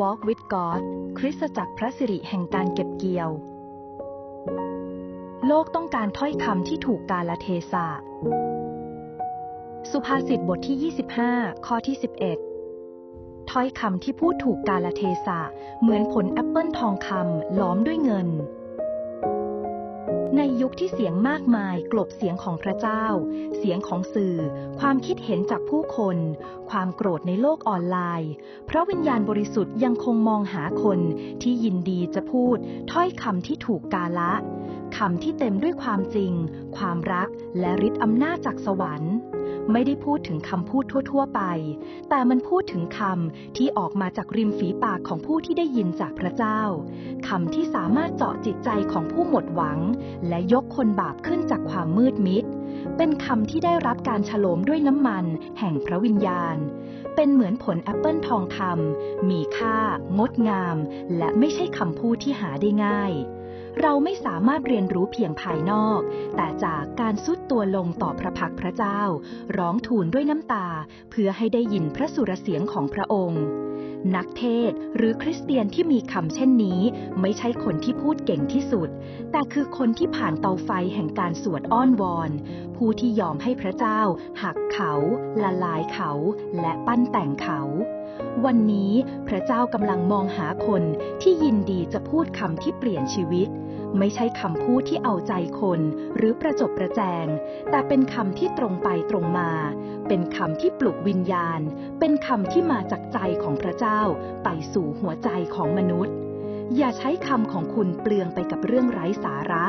Walk with God คริสตจักรพระสิริแห่งการเก็บเกี่ยว โลกต้องการถ้อยคำที่ถูกกาลเทศะ สุภาษิตบทที่ 25 ข้อที่ 11 ถ้อยคำที่พูดถูกกาลเทศะ เหมือนผลแอปเปิลทองคำล้อมด้วยเงิน ในยุคที่เสียงมากมายกลบเสียงของพระเจ้า เสียงของสื่อ ความคิดเห็นจากผู้คน ความโกรธในโลกออนไลน์ พระวิญญาณบริสุทธิ์ยังคงมองหาคนที่ยินดีจะพูดถ้อยคำที่ถูกกาละคำที่เต็มด้วยความจริง ความรัก และฤทธิ์อำนาจจากสวรรค์ ไม่ได้พูดถึงคำพูดทั่ว ๆ ไป แต่มันพูดถึงคำที่ออกมาจากริมฝีปากของผู้ที่ได้ยินจากพระเจ้าคำที่สามารถเจาะจิตใจของผู้หมดหวังและยกคนบาปขึ้นจากความมืดมิด เป็นคำที่ได้รับการฉลมด้วยน้ำมัน แห่งพระวิญญาณ เป็นเหมือนผลแอปเปิลทองคำมีค่า งดงาม และไม่ใช่คำพูดที่หาได้ง่าย เราไม่สามารถเรียนรู้เพียงภายนอก แต่จากการสุดตัวลงต่อพระพักพระเจ้า ร้องทูลด้วยน้ำตา เพื่อให้ได้ยินพระสุรเสียงของพระองค์ นักเทศหรือคริสเตียนที่มีคำเช่นนี้ ไม่ใช่คนที่พูดเก่งที่สุด แต่คือคนที่ผ่านเตาไฟแห่งการสวดอ้อนวอน ผู้ที่ยอมให้พระเจ้า หักเขา ละลายเขา และปั้นแต่งเขา วันนี้พระเจ้ากำลังมองหาคนที่ยินดีจะพูดคำที่เปลี่ยนชีวิตไม่ใช่คำพูดที่เอาใจคน หรือประจบประแจง แต่เป็นคำที่ตรงไปตรงมา เป็นคำที่ปลุกวิญญาณ เป็นคำที่มาจากใจของพระเจ้าไปสู่หัวใจของมนุษย์ อย่าใช้คำของคุณเปลืองไปกับเรื่องไร้สาระ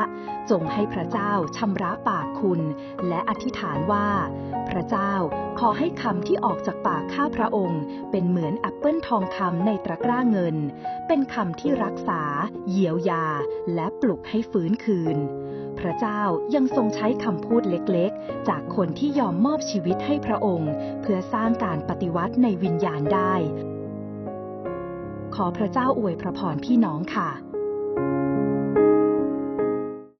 จงให้พระเจ้าชำระปากคุณ และอธิษฐานว่า พระเจ้าขอให้คำที่ออกจากปากข้าพระองค์ เป็นเหมือนแอปเปิลทองคำในตะกร้าเงิน เป็นคำที่รักษา เยียวยา และปลุกให้ฟื้นคืน พระเจ้ายังทรงใช้คำพูดเล็กๆ จากคนที่ยอมมอบชีวิตให้พระองค์ เพื่อสร้างการปฏิวัติในวิญญาณได้ ขอพระเจ้าอวยพระพรพี่น้องค่ะ